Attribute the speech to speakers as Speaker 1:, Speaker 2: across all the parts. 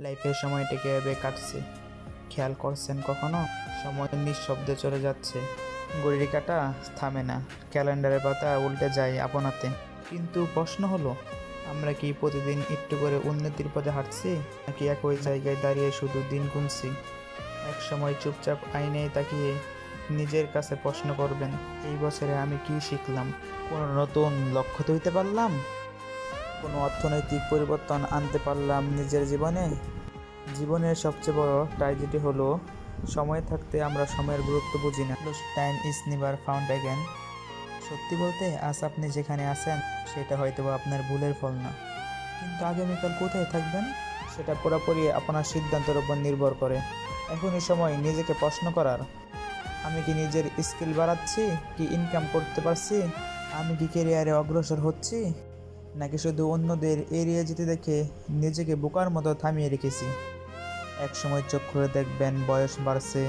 Speaker 1: লাইফের সময়টাকে এভাবে কাটছে। খেয়াল করছেন কখনো? সময় নিঃশব্দে চলে যাচ্ছে। ঘড়ির কাটা থামে না। ক্যালেন্ডারের পাতা উল্টে যায় আপনাতে। কিন্তু প্রশ্ন হলো, আমরা কি প্রতিদিন একটু করে উন্নতির পথে হাঁটছি, নাকি একই জায়গায় দাঁড়িয়ে শুধু দিন গুনছি? এক সময় চুপচাপ আইনে তাকিয়ে নিজের কাছে প্রশ্ন করবেন, এই বছরে আমি কি শিখলাম? কোনো নতুন লক্ষ্য তৈতে পারলাম? কোনো অর্থনৈতিক পরিবর্তন আনতে পারলাম নিজের জীবনে? জীবনের সবচেয়ে বড় ট্র্যাজেডি হলো, সময় থাকতে আমরা সময়ের গুরুত্ব বুঝি না। Time is never found again সত্যি বলতে, আজ আপনি যেখানে আছেন, সেটা হয়তো আপনার ভুলের ফল না। কিন্তু আগামীকাল কোথায় থাকবেন? সেটা পুরোপুরি আপনার সিদ্ধান্তের উপর নির্ভর করে। এখনই সময় নিজেকে প্রশ্ন করার, আমি কি নিজের স্কিল বাড়াচ্ছি? কি ইনকাম করতে পারছি? আমি কি কেরিয়ারে অগ্রসর হচ্ছি? নাকি শুধু অন্যদের এড়িয়ে যেতে দেখে নিজেকে বোকার মতো থামিয়ে রেখেছি? এক সময় চোখ খুলে দেখবেন বয়স বাড়ছে,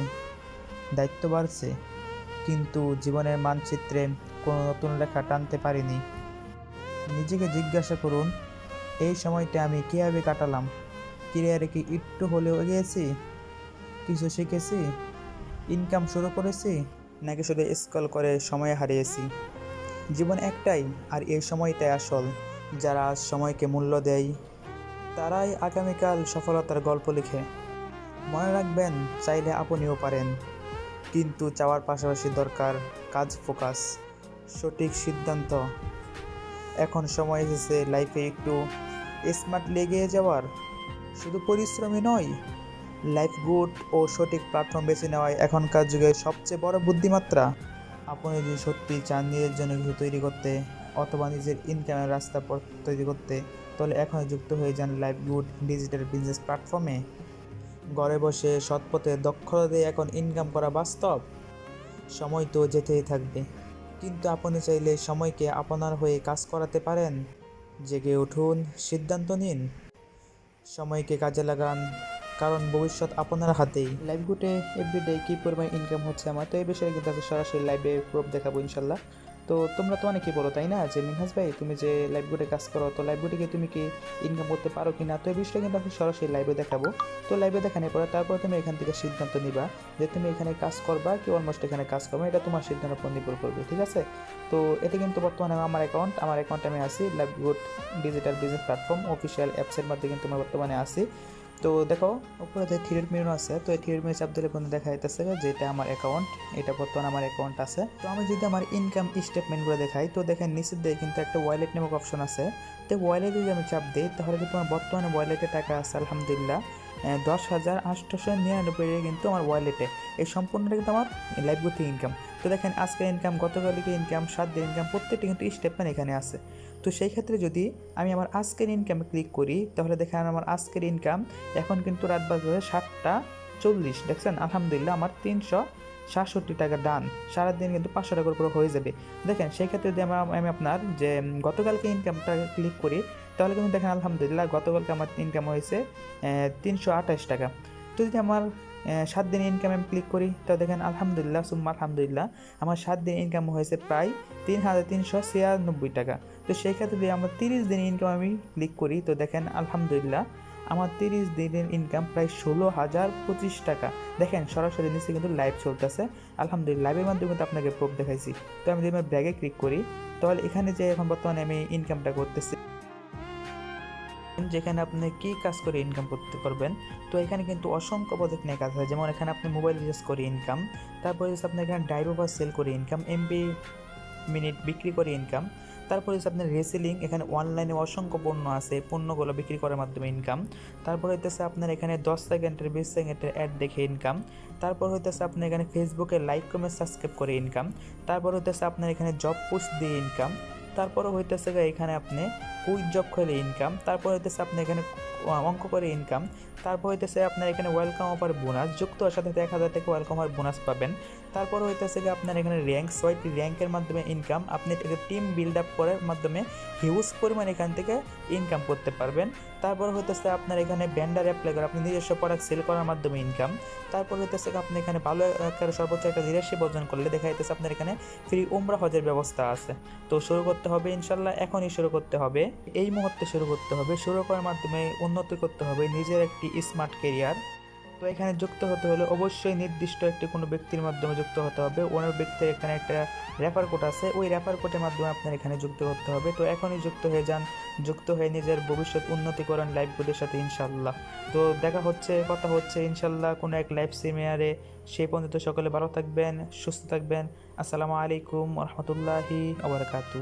Speaker 1: দায়িত্ব বাড়ছে, কিন্তু জীবনের মানচিত্রে কোনো নতুন লেখা টানতে পারিনি। নিজেকে জিজ্ঞাসা করুন, এই সময়টা আমি কীভাবে কাটালাম? কেরিয়ারে কি একটু হলেও এগিয়েছি? কিছু শিখেছি? ইনকাম শুরু করেছি? নাকি শুধু স্কল করে সময় হারিয়েছি? জীবন একটাই, আর এই সময়টাই আসল। যারা সময়কে মূল্য দেয়, তারাই আগামীকাল সফলতার গল্প লিখে। মনে রাখবেন, চাইলে আপনিও পারেন। কিন্তু চাওয়ার পাশাপাশি দরকার কাজ ফোকাস, সঠিক সিদ্ধান্ত। এখন সময় এসেছে লাইফে একটু স্মার্ট লেগে যাওয়ার। শুধু পরিশ্রমী নয়, লাইফ গুড ও সঠিক প্ল্যাটফর্ম বেছে নেওয়ায় এখনকার যুগের সবচেয়ে বড় বুদ্ধিমাত্রা। আপনি যদি সত্যি চান নিজের জন্য কিছু তৈরি করতে অথবা নিজের ইনকামের রাস্তা পথ তৈরি করতে, তাহলে এখনই যুক্ত হয়ে যান লাইফ গুড ডিজিটাল বিজনেস প্ল্যাটফর্মে ঘরে বসে সৎপথে দক্ষতা দিয়ে এখন ইনকাম করা বাস্তব? সময় তো যেতেই থাকবে। কিন্তু আপনি চাইলে সময়কে আপনার হয়ে কাজ করাতে পারেন। জেগে উঠুন, সিদ্ধান্ত নিন। সময়কে কাজে লাগান, কারণ ভবিষ্যৎ আপনার হাতেই। লাইভ গুটে এভরিডে কী পরিমাণ ইনকাম হচ্ছে আমার? তো এই বিষয়ে কিন্তু সরাসরি লাইভে প্রুফ দেখাবো ইনশাল্লাহ। তো তোমরা তো অনেকেই বলো, তাই না? যে মিনহাস ভাই, তুমি যে লাইভ গুটে কাজ করো, তো লাইভ গুটে তুমি কি ইনকাম করতে পারো কি না? তো এই বিষয়টা কিন্তু আমি সরাসরি লাইভে দেখাবো। তো লাইভে দেখানোর পরে তারপর তুমি এখান থেকে সিদ্ধান্ত নিবা যে তুমি এখানে কাজ করবা কি অলমোস্ট এখানে কাজ করবা। এটা তোমার সিদ্ধান্তের উপর নির্ভর করবে, ঠিক আছে? তো এটা কিন্তু বর্তমানে আমার অ্যাকাউন্ট আমার অ্যাকাউন্টে আমি আছি live good digital business platform official অ্যাপসের মধ্যে কিন্তু আমি বর্তমানে আছি। তো দেখো উপরে যে থ্রিড মেনু আছে। তো এই থ্রিড মেনু চাপ দিলে বন্ধু দেখা যাইতেছে যে এটা আমার অ্যাকাউন্ট এটা বর্তমানে আমার অ্যাকাউন্ট আছে। তো আমি যদি আমার ইনকাম স্টেটমেন্টগুলো দেখাই, তো দেখেন নিচের দিয়ে কিন্তু একটা ওয়ালেট নামক অপশন আছে। তো ওয়ালেটে যদি আমি চাপ দিই, তাহলে কিন্তু আমার বর্তমানে ওয়ালেটে টাকা আছে, আলহামদুলিল্লাহ। দশ হাজার আটশোশো নিরানব্বই টাকা কিন্তু আমার ওয়ালেটে এই সম্পূর্ণটা কিন্তু আমার লাইফ ইনকাম তো দেখেন, আজকের ইনকাম গতকালকে ইনকাম সাত দিন ইনকাম প্রত্যেকটি কিন্তু স্টেপমেন্ট এখানে আছে। তো সেই ক্ষেত্রে যদি আমি আমার আজকের ইনকামে ক্লিক করি, তাহলে দেখেন আমার আজকের ইনকাম এখন কিন্তু রাত বাজে সাতটা চল্লিশ। দেখছেন? আলহামদুলিল্লাহ, আমার তিনশো সাতষট্টি টাকা ডান সারাদিন কিন্তু পাঁচশো টাকার উপরে হয়ে যাবে। দেখেন, সেই ক্ষেত্রে যদি আমার আমি আপনার যে গতকালকে ইনকামটা ক্লিক করি, তাহলে কিন্তু দেখেন, আলহামদুলিল্লাহ গতকালকে আমার ইনকাম হয়েছে তিনশো আঠাশ টাকা। তো যদি আমার সাত দিন ইনকাম আমি ক্লিক করি, তো দেখেন, আলহামদুলিল্লাহ, সুম্মা আলহামদুলিল্লাহ, আমার সাত দিন ইনকাম হয়েছে প্রায় তিন হাজার তিনশো ছিয়ানব্বই টাকা। তো সেই ক্ষেত্রে যদি আমার তিরিশ দিন ইনকাম আমি ক্লিক করি, তো দেখেন, আলহামদুলিল্লাহ আমার তিরিশ দিনের ইনকাম প্রায় ষোলো হাজার পঁচিশ টাকা। দেখেন, সরাসরি নিচে কিন্তু লাইভ চলতেছে। আলহামদুলিল্লাহ লাইভের মাধ্যমে কিন্তু আপনাকে প্রুফ দেখাইছি। তো আমি যদি আমার ব্যাগে ক্লিক করি, তাহলে এখানে যে এখন বর্তমানে আমি ইনকামটা করতেছি, যেখানে আপনি কি কাজ করে ইনকাম করতে পারবেন, তো এখানে কিন্তু অসংখ্য প্রজেক্ট নিয়ে কাজ হয়। যেমন এখানে আপনি মোবাইল রিচার্জ করে ইনকাম তারপরে হচ্ছে আপনি এখানে ড্রাইভার সেল করে ইনকাম এমবি মিনিট বিক্রি করে ইনকাম তারপরে হচ্ছে আপনার রেসেলিং এখানে অনলাইনে অসংখ্য পণ্য আছে, পণ্যগুলো বিক্রি করার মাধ্যমে ইনকাম তারপর হইতেছে আপনার এখানে দশ সেকেন্ডের বিশ সেকেন্ডের অ্যাড দেখে ইনকাম তারপর হইতেছে আপনার এখানে ফেসবুকে লাইক কমেন্ট সাবস্ক্রাইব করে ইনকাম তারপর হইতেছে আপনার এখানে জব পোস্ট দিয়ে ইনকাম তারপরে হইতেছে এখানে আপনি কুইক জব খেলে ইনকাম তারপর হইতেছে আপনি এখানে অঙ্ক করে ইনকাম তারপর হইতেছে আপনার এখানে ওয়েলকাম অফার বোনাস যুক্ত সাথে এক হাজার থেকে ওয়েলকাম অফার বোনাস পাবেন তারপর হইতেছে যে আপনার এখানে র্যাঙ্ক ছয়টি র্যাঙ্কের মাধ্যমে ইনকাম আপনি এটাকে টিম বিল্ড আপ করার মাধ্যমে হিউজ পরিমাণ এখান থেকে ইনকাম করতে পারবেন। তারপর হইতেছে আপনার এখানে ব্যান্ডার অ্যাপ্লাই করে, আপনি নিজস্ব প্রোডাক্ট সেল করার মাধ্যমে ইনকাম তারপর হইতেছে আপনি এখানে ভালো একটা সর্বোচ্চ একটা লিডারশিপ অর্জন করলে দেখা যাইতেছে আপনার এখানে ফ্রি উমরা হজের ব্যবস্থা আছে। তো শুরু করতে হবে ইনশাল্লাহ এখনই শুরু করতে হবে। এই মুহূর্তে শুরু করতে হবে। শুরু করার মাধ্যমে উন্নতি করতে হবে নিজের একটি স্মার্ট কেরিয়ার তো এখানে যুক্ত হতে হলে অবশ্যই নির্দিষ্ট একটি কোনো ব্যক্তির মাধ্যমে যুক্ত হতে হবে। ওনার ব্যক্তির এখানে একটা রেফার কোড আছে। ওই রেফার কোডের মাধ্যমে আপনার এখানে যুক্ত করতে হবে। তো এখনই যুক্ত হয়ে যান। যুক্ত হয়ে নিজের ভবিষ্যৎ উন্নতি করেন লাইভ কোডের সাথে ইনশাল্লাহ তো দেখা হচ্ছে, কথা হচ্ছে ইনশাল্লাহ কোনো এক লাইভ সেমিনারে সেই পর্যন্ত সকলে ভালো থাকবেন, সুস্থ থাকবেন। আসসালামু আলাইকুম রহমতুল্লাহি আবরকাতু